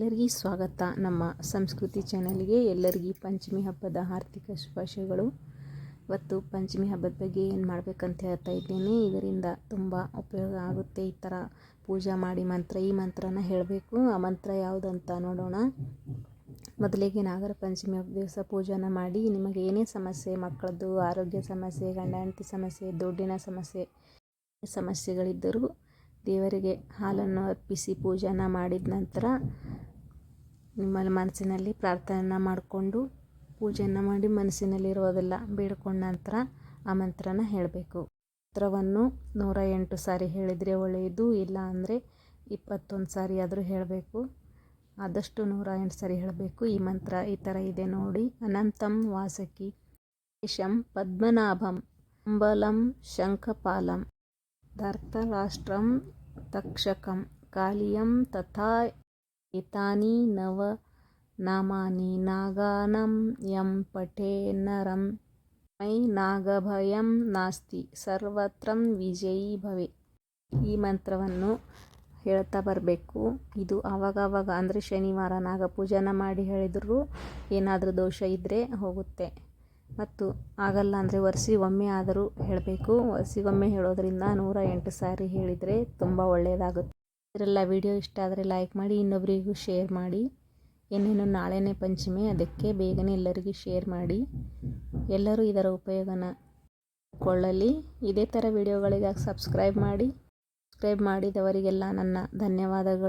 ಎಲ್ಲರಿಗೂ ಸ್ವಾಗತ ನಮ್ಮ ಸಂಸ್ಕೃತಿ ಚಾನಲ್ಗೆ. ಎಲ್ಲರಿಗೂ ಪಂಚಮಿ ಹಬ್ಬದ ಆರ್ಥಿಕ ಶುಭಾಶಯಗಳು. ಇವತ್ತು ಪಂಚಮಿ ಹಬ್ಬದ ಬಗ್ಗೆ ಏನು ಮಾಡಬೇಕಂತ ಹೇಳ್ತಾ ಇದ್ದೀನಿ. ಇದರಿಂದ ತುಂಬ ಉಪಯೋಗ ಆಗುತ್ತೆ. ಈ ಥರ ಪೂಜೆ ಮಾಡಿ ಮಂತ್ರ, ಈ ಮಂತ್ರನ ಹೇಳಬೇಕು. ಆ ಮಂತ್ರ ಯಾವುದಂತ ನೋಡೋಣ. ಮೊದಲಿಗೆ ನಾಗರ ಪಂಚಮಿ ದಿವಸ ಪೂಜೆನ ಮಾಡಿ. ನಿಮಗೆ ಏನೇ ಸಮಸ್ಯೆ, ಮಕ್ಕಳದ್ದು ಆರೋಗ್ಯ ಸಮಸ್ಯೆ, ಗಂಡ, ಹೆಂಡತಿ ಸಮಸ್ಯೆ, ದುಡ್ಡಿನ ಸಮಸ್ಯೆ, ಸಮಸ್ಯೆಗಳಿದ್ದರೂ ದೇವರಿಗೆ ಹಾಲನ್ನು ಅರ್ಪಿಸಿ ಪೂಜಾನ ಮಾಡಿದ ನಂತರ ನಿಮ್ಮ ಮನಸ್ಸಿನಲ್ಲಿ ಪ್ರಾರ್ಥನೆಯನ್ನು ಮಾಡಿಕೊಂಡು ಪೂಜೆಯನ್ನು ಮಾಡಿ ಮನಸ್ಸಿನಲ್ಲಿರೋದೆಲ್ಲ ಬೇಡ್ಕೊಂಡ ನಂತರ ಆ ಮಂತ್ರನ ಹೇಳಬೇಕು. ಮಂತ್ರವನ್ನು ನೂರ ಎಂಟು ಸಾರಿ ಹೇಳಿದರೆ ಒಳ್ಳೆಯದು, ಇಲ್ಲ ಅಂದರೆ ಇಪ್ಪತ್ತೊಂದು ಸಾರಿ ಆದರೂ ಹೇಳಬೇಕು. ಆದಷ್ಟು ನೂರ ಎಂಟು ಸಾರಿ ಹೇಳಬೇಕು. ಈ ಮಂತ್ರ ಈ ಥರ ಇದೆ ನೋಡಿ. ಅನಂತಂ ವಾಸಕಿ. ಶಂ ಪದ್ಮನಾಭಂ. ಅಂಬಲಂ ಶಂಖಪಾಲಂ. ಧರ್ತರಾಷ್ಟ್ರಂ ತಕ್ಷಕಂ. ಕಾಲಿಯಂ ತಥಾ ಏತಾನಿ ನವ ನಾಮಾನಿ ನಾಗಾನಂ ಯಂ ಪಠೇ ನರಂ ಮೈ ನಾಗಭಯಂ ನಾಸ್ತಿ ಸರ್ವತ್ರಂ ವಿಜಯಿ ಭವೆ ಈ ಮಂತ್ರವನ್ನು ಹೇಳ್ತಾ ಬರಬೇಕು. ಇದು ಆವಾಗವಾಗ ಅಂದರೆ ಶನಿವಾರ ನಾಗಪೂಜನ ಮಾಡಿ ಹೇಳಿದರೂ, ಏನಾದರೂ ದೋಷ ಇದ್ದರೆ ಹೋಗುತ್ತೆ. ಮತ್ತು ಆಗಲ್ಲ ಅಂದರೆ ವರ್ಷಿಗೊಮ್ಮೆ ಆದರೂ ಹೇಳಬೇಕು. ವರ್ಷಿಗೊಮ್ಮೆ ಹೇಳೋದರಿಂದ ನೂರ ಎಂಟು ಸಾರಿ ಹೇಳಿದರೆ ತುಂಬ ಒಳ್ಳೆಯದಾಗುತ್ತೆ ಇದರೆಲ್ಲ ವಿಡಿಯೋ ಇಷ್ಟ ಆದರೆ ಲೈಕ್ ಮಾಡಿ ಇನ್ನೊಬ್ಬರಿಗೂ ಶೇರ್ ಮಾಡಿ. ಇನ್ನೇನು ನಾಳೆನೇ ಪಂಚಮಿ, ಅದಕ್ಕೆ ಬೇಗನೆ ಎಲ್ಲರಿಗೂ ಶೇರ್ ಮಾಡಿ. ಎಲ್ಲರೂ ಇದರ ಉಪಯೋಗನ ಕೊಳ್ಳಲಿ. ಇದೇ ಥರ ವಿಡಿಯೋಗಳಿಗಾಗಿ ಸಬ್ಸ್ಕ್ರೈಬ್ ಮಾಡಿ. ಸಬ್ಸ್ಕ್ರೈಬ್ ಮಾಡಿದವರಿಗೆಲ್ಲ ನನ್ನ ಧನ್ಯವಾದಗಳು.